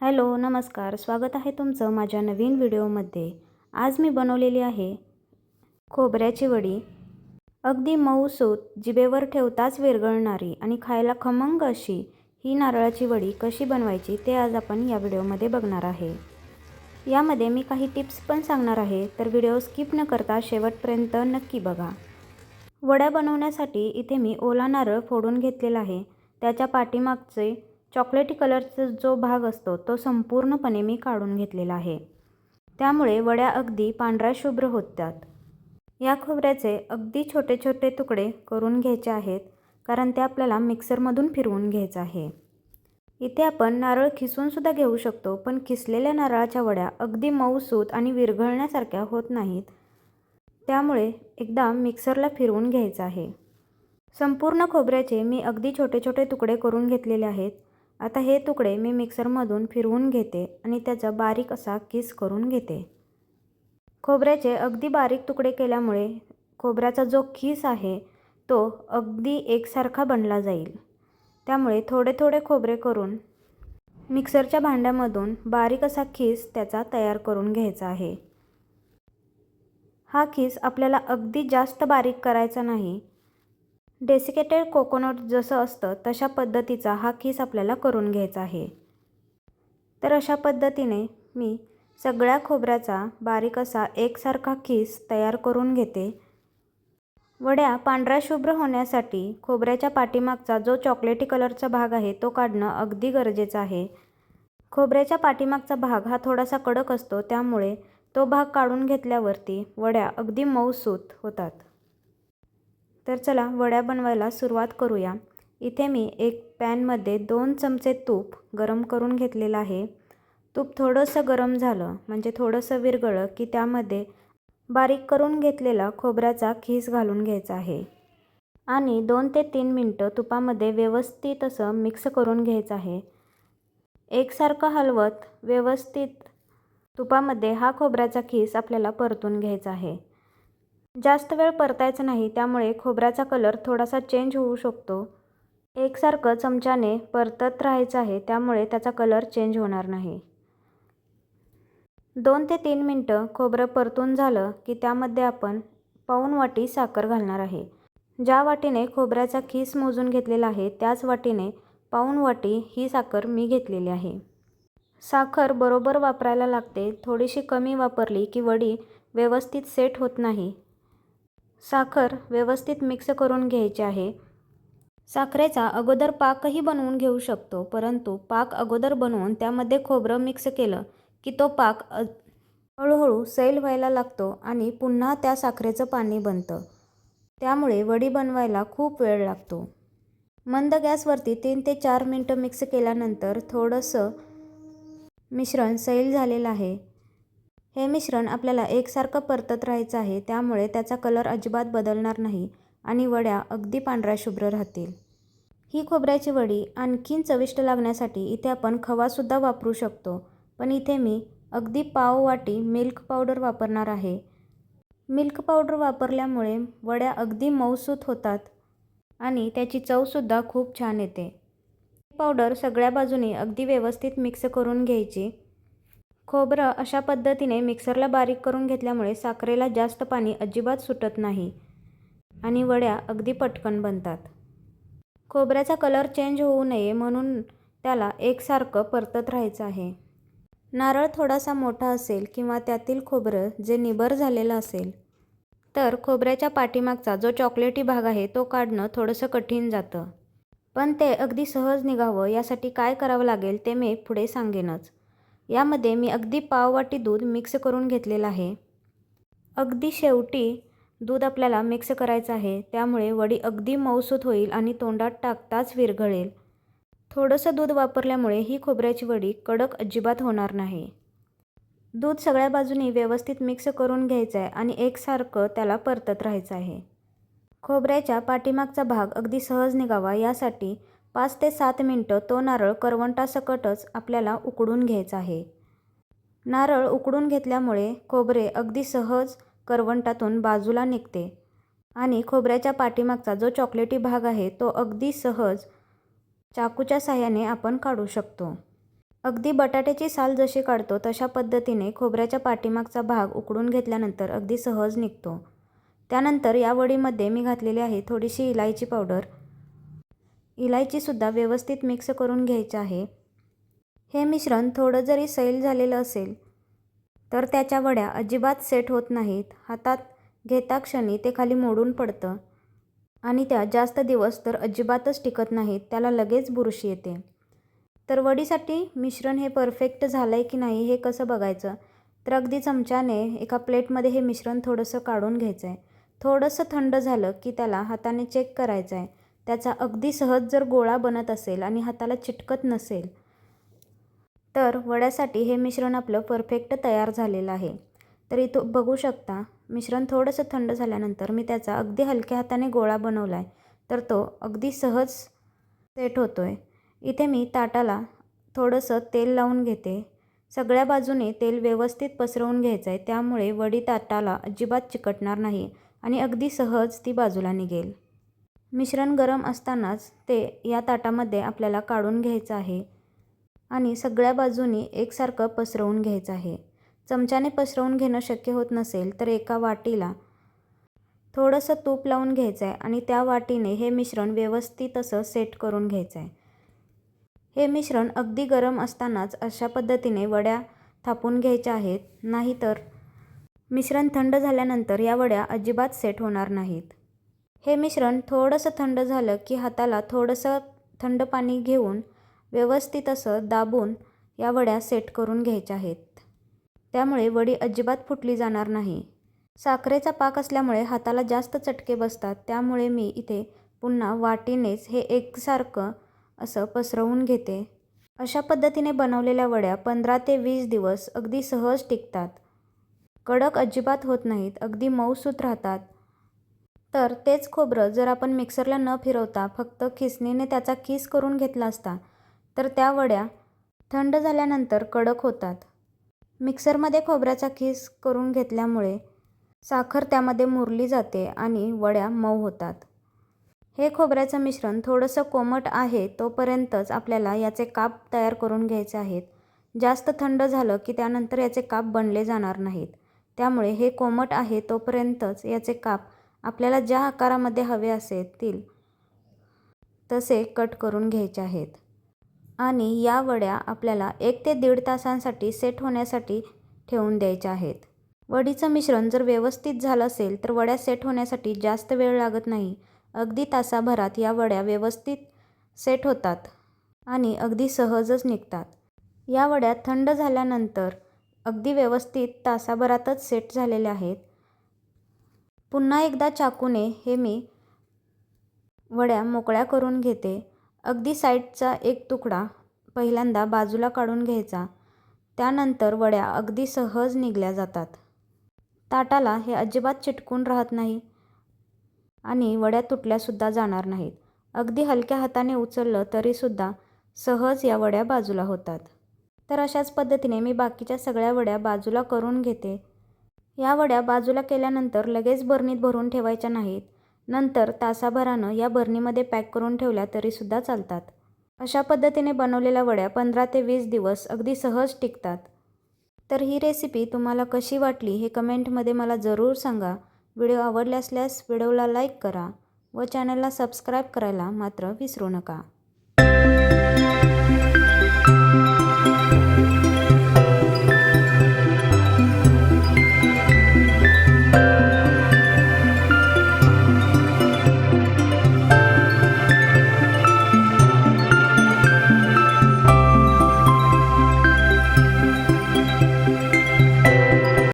Hello नमस्कार. स्वागत आहे तुमचं माझ्या नवीन व्हिडिओमध्ये. आज मी बनवलेली आहे खोबऱ्याची वडी. अगदी मऊसूत जिभेवर ठेवताच विरघळणारी आणि खायला खमंग अशी ही नारळाची वडी कशी बनवायची ते आज आपण या व्हिडिओमध्ये बघणार आहे. यामध्ये मी काही टिप्स पण सांगणार आहे तर व्हिडिओ स्किप न करता शेवटपर्यंत नक्की बघा. वड्या बनवण्यासाठी इथे मी ओला नारळ फोडून घेतलेला आहे. त्याच्या पाठीमागचे चॉकलेटी कलरचा जो भाग असतो तो संपूर्णपणे मी काढून घेतलेला आहे. त्यामुळे वड्या अगदी पांढऱ्या शुभ्र होतात. या खोबऱ्याचे अगदी छोटे छोटे तुकडे करून घ्यायचे आहेत कारण ते आपल्याला मिक्सरमधून फिरवून घ्यायचं आहे. इथे आपण नारळ खिसूनसुद्धा घेऊ शकतो पण खिसलेल्या नारळाच्या वड्या अगदी मऊसूत आणि विरघळण्यासारख्या होत नाहीत. त्यामुळे एकदा मिक्सरला फिरवून घ्यायचं आहे. संपूर्ण खोबऱ्याचे मी अगदी छोटे छोटे तुकडे करून घेतलेले आहेत. आता हे तुकडे मी मिक्सरमधून फिरवून घेते आणि त्याचा बारीक असा किस करून घेते. खोबऱ्याचे अगदी बारीक तुकडे केल्यामुळे खोबऱ्याचा जो खीस आहे तो अगदी एकसारखा बनला जाईल. त्यामुळे थोडे थोडे खोबरे करून मिक्सरच्या भांड्यामधून बारीक असा खीस त्याचा तयार करून घ्यायचा आहे. हा खीस आपल्याला अगदी जास्त बारीक करायचा नाही डेसिकेटेड कोकोनट जसं असतं तशा पद्धतीचा हा खीस आपल्याला करून घ्यायचा आहे. तर अशा पद्धतीने मी सगळ्या खोबऱ्याचा बारीक असा एकसारखा खीस तयार करून घेते. वड्या पांढऱ्या शुभ्र होण्यासाठी खोबऱ्याच्या पाठीमागचा जो चॉकलेटी कलरचा भाग आहे तो काढणं अगदी गरजेचं आहे. खोबऱ्याच्या पाठीमागचा भाग हा थोडासा कडक असतो त्यामुळे तो भाग काढून घेतल्यावरती वड्या अगदी मऊसूत होतात. तर चला वड्या बनवायला सुरुवात करूया. इथे मी एक पॅनमध्ये दोन चमचे तूप गरम करून घेतलेलं आहे. तूप थोडंसं गरम झालं म्हणजे थोडंसं विरगळं की त्यामध्ये बारीक करून घेतलेला खोबऱ्याचा खीस घालून घ्यायचा आहे. आणि दोन ते तीन मिनटं तुपामध्ये व्यवस्थित असं मिक्स करून घ्यायचं आहे. एकसारखं हलवत व्यवस्थित तुपामध्ये हा खोबऱ्याचा खीस आपल्याला परतून घ्यायचा आहे. जास्त वेळ परतायचं नाही त्यामुळे खोबऱ्याचा कलर थोडासा चेंज होऊ शकतो. एकसारखं चमच्याने परतत राहायचं आहे त्यामुळे त्याचा कलर चेंज होणार नाही. दोन ते तीन मिनटं खोबरं परतून झालं की त्यामध्ये आपण पाऊन वाटी साखर घालणार आहे. ज्या वाटीने खोबऱ्याचा खीस मोजून घेतलेला आहे त्याच वाटीने पाऊन वाटी ही साखर मी घेतलेली आहे. साखर बरोबर वापरायला लागते थोडीशी कमी वापरली की वडी व्यवस्थित सेट होत नाही साखर व्यवस्थित मिक्स करून घ्यायची आहे. साखरेचा अगोदर पाकही बनवून घेऊ शकतो परंतु पाक अगोदर बनवून त्यामध्ये खोबरं मिक्स केलं की तो पाक हळूहळू सैल व्हायला लागतो आणि पुन्हा त्या साखरेचं पाणी बनतं. त्यामुळे वडी बनवायला खूप वेळ लागतो. मंद गॅसवरती तीन ते चार मिनटं मिक्स केल्यानंतर थोडंसं मिश्रण सैल झालेलं आहे. हे मिश्रण आपल्याला एकसारखं परतत राहायचं आहे त्यामुळे त्याचा कलर अजिबात बदलणार नाही आणि वड्या अगदी पांढऱ्या शुभ्र राहतील. ही खोबऱ्याची वडी आणखीन चविष्ट लागण्यासाठी इथे आपण खवासुद्धा वापरू शकतो पण इथे मी अगदी पाव वाटी मिल्क पावडर वापरणार आहे. मिल्क पावडर वापरल्यामुळे वड्या अगदी मऊसूत होतात आणि त्याची चवसुद्धा खूप छान येते. पावडर सगळ्या बाजूनी अगदी व्यवस्थित मिक्स करून घ्यायची खोबरं अशा पद्धतीने मिक्सरला बारीक करून घेतल्यामुळे साखरेला जास्त पाणी अजिबात सुटत नाही आणि वड्या अगदी पटकन बनतात. खोबऱ्याचा कलर चेंज होऊ नये म्हणून त्याला एकसारखं परतत राहायचं आहे. नारळ थोडासा मोठा असेल किंवा त्यातील खोबरं जे निबर झालेलं असेल तर खोबऱ्याच्या पाठीमागचा जो चॉकलेटी भाग आहे तो काढणं थोडंसं कठीण जातं. पण ते अगदी सहज निघावं यासाठी काय करावं लागेल ते मी पुढे सांगेनच. यामध्ये मी अगदी पाववाटी दूध मिक्स करून घेतलेलं आहे. अगदी शेवटी दूध आपल्याला मिक्स करायचं आहे. त्यामुळे वडी अगदी मऊसूत होईल आणि तोंडात टाकताच विरघळेल. थोडंसं दूध वापरल्यामुळे ही खोबऱ्याची वडी कडक अजिबात होणार नाही. दूध सगळ्या बाजूनी व्यवस्थित मिक्स करून घ्यायचं आहे आणि एकसारखं त्याला परतत राहायचं आहे. खोबऱ्याच्या पाठीमागचा भाग अगदी सहज निघावा यासाठी पाच ते सात मिनटं तो नारळ करवंटासकटच आपल्याला उकडून घ्यायचा आहे. नारळ उकडून घेतल्यामुळे खोबरे अगदी सहज करवंटातून बाजूला निघते आणि खोबऱ्याच्या पाठीमागचा जो चॉकलेटी भाग आहे तो अगदी सहज चाकूच्या साह्याने आपण काढू शकतो. अगदी बटाट्याची साल जशी काढतो तशा पद्धतीने खोबऱ्याच्या पाठीमागचा भाग उकडून घेतल्यानंतर अगदी सहज निघतो. त्यानंतर या वडीमध्ये मी घातलेली आहे थोडीशी इलायची पावडर. इलायचीसुद्धा व्यवस्थित मिक्स करून घ्यायचं आहे. हे मिश्रण थोडं जरी सैल झालेलं असेल तर त्याच्या वड्या अजिबात सेट होत नाहीत. हातात घेता क्षणी ते खाली मोडून पडतं. आणि त्या जास्त दिवस तर अजिबातच टिकत नाहीत त्याला लगेच बुरशी येते. तर वडीसाठी मिश्रण हे परफेक्ट झालं आहे की नाही हे कसं बघायचं? तर अगदी चमच्याने एका प्लेटमध्ये हे मिश्रण थोडंसं काढून घ्यायचं आहे थोडंसं थंड झालं की त्याला हाताने चेक करायचं आहे त्याचा अगदी सहज जर गोळा बनत असेल आणि हाताला चिटकत नसेल तर वड्यासाठी हे मिश्रण आपलं परफेक्ट तयार झालेलं आहे. तर इथं बघू शकता मिश्रण थोडंसं थंड झाल्यानंतर मी त्याचा अगदी हलक्या हाताने गोळा बनवला आहे तर तो अगदी सहज सेट होतो आहे इथे मी ताटाला थोडंसं तेल लावून घेते. सगळ्या बाजूने तेल व्यवस्थित पसरवून घ्यायचं आहे त्यामुळे वडी ताटाला अजिबात चिकटणार नाही आणि अगदी सहज ती बाजूला निघेल. मिश्रण गरम असतानाच ते या ताटामध्ये आपल्याला काढून घ्यायचं आहे आणि सगळ्या बाजूनी एकसारखं पसरवून घ्यायचं आहे. चमच्याने पसरवून घेणं शक्य होत नसेल तर एका वाटीला थोडंसं तूप लावून घ्यायचं आहे आणि त्या वाटीने हे मिश्रण व्यवस्थित असं सेट करून घ्यायचं आहे हे मिश्रण अगदी गरम असतानाच अशा पद्धतीने वड्या थापून घ्यायच्या आहेत. नाहीतर मिश्रण थंड झाल्यानंतर या वड्या अजिबात सेट होणार नाहीत. हे मिश्रण थोडंसं थंड झालं की हाताला थोडंसं थंड पाणी घेऊन व्यवस्थित असं दाबून या वड्या सेट करून घ्यायच्या आहेत. त्यामुळे वडी अजिबात फुटली जाणार नाही. साखरेचा पाक असल्यामुळे हाताला जास्त चटके बसतात त्यामुळे मी इथे पुन्हा वाटीनेच हे एकसारखं असं पसरवून घेते. अशा पद्धतीने बनवलेल्या वड्या पंधरा ते वीस दिवस अगदी सहज टिकतात. कडक अजिबात होत नाहीत अगदी मऊसूत राहतात. तर तेच खोबरं जर आपण मिक्सरला न फिरवता फक्त खिसणीने त्याचा खीस करून घेतला असता तर त्या वड्या थंड झाल्यानंतर कडक होतात. मिक्सरमध्ये खोबऱ्याचा खीस करून घेतल्यामुळे साखर त्यामध्ये मुरली जाते आणि वड्या मऊ होतात. हे खोबऱ्याचं मिश्रण थोडंसं कोमट आहे तोपर्यंतच आपल्याला याचे काप तयार करून घ्यायचे आहेत. जास्त थंड झालं की त्यानंतर याचे काप बनले जाणार नाहीत. त्यामुळे हे कोमट आहे तोपर्यंतच याचे काप आपल्याला ज्या आकारामध्ये हवे असतील तसे कट करून घ्यायचे आहेत. आणि या वड्या आपल्याला एक ते दीड तासांसाठी सेट होण्यासाठी ठेवून द्यायच्या आहेत. वडीचं मिश्रण जर व्यवस्थित झालं असेल तर वड्या सेट होण्यासाठी जास्त वेळ लागत नाही. अगदी तासाभरात या वड्या व्यवस्थित सेट होतात आणि अगदी सहजच निघतात. या वड्या थंड झाल्यानंतर अगदी व्यवस्थित तासाभरातच सेट झालेल्या आहेत. पुन्हा एकदा चाकूने हे मी वड्या मोकळ्या करून घेते. अगदी साईडचा एक तुकडा पहिल्यांदा बाजूला काढून घ्यायचा. त्यानंतर वड्या अगदी सहज निघल्या जातात. ताटाला हे अजिबात चिटकून राहत नाही आणि वड्या तुटल्यासुद्धा जाणार नाहीत. अगदी हलक्या हाताने उचललं तरीसुद्धा सहज या वड्या बाजूला होतात. तर अशाच पद्धतीने मी बाकीच्या सगळ्या वड्या बाजूला करून घेते. या वड्या बाजूला केल्यानंतर लगेच बरणीत भरून ठेवायच्या नाहीत. नंतर तासाभरानं या बरणीमध्ये पॅक करून ठेवल्या तरीसुद्धा चालतात. अशा पद्धतीने बनवलेल्या वड्या पंधरा ते वीस दिवस अगदी सहज टिकतात. तर ही रेसिपी तुम्हाला कशी वाटली हे कमेंटमध्ये मला जरूर सांगा. व्हिडिओ आवडल्या असल्यास व्हिडिओला लाईक करा व चॅनलला सबस्क्राईब करायला मात्र विसरू नका.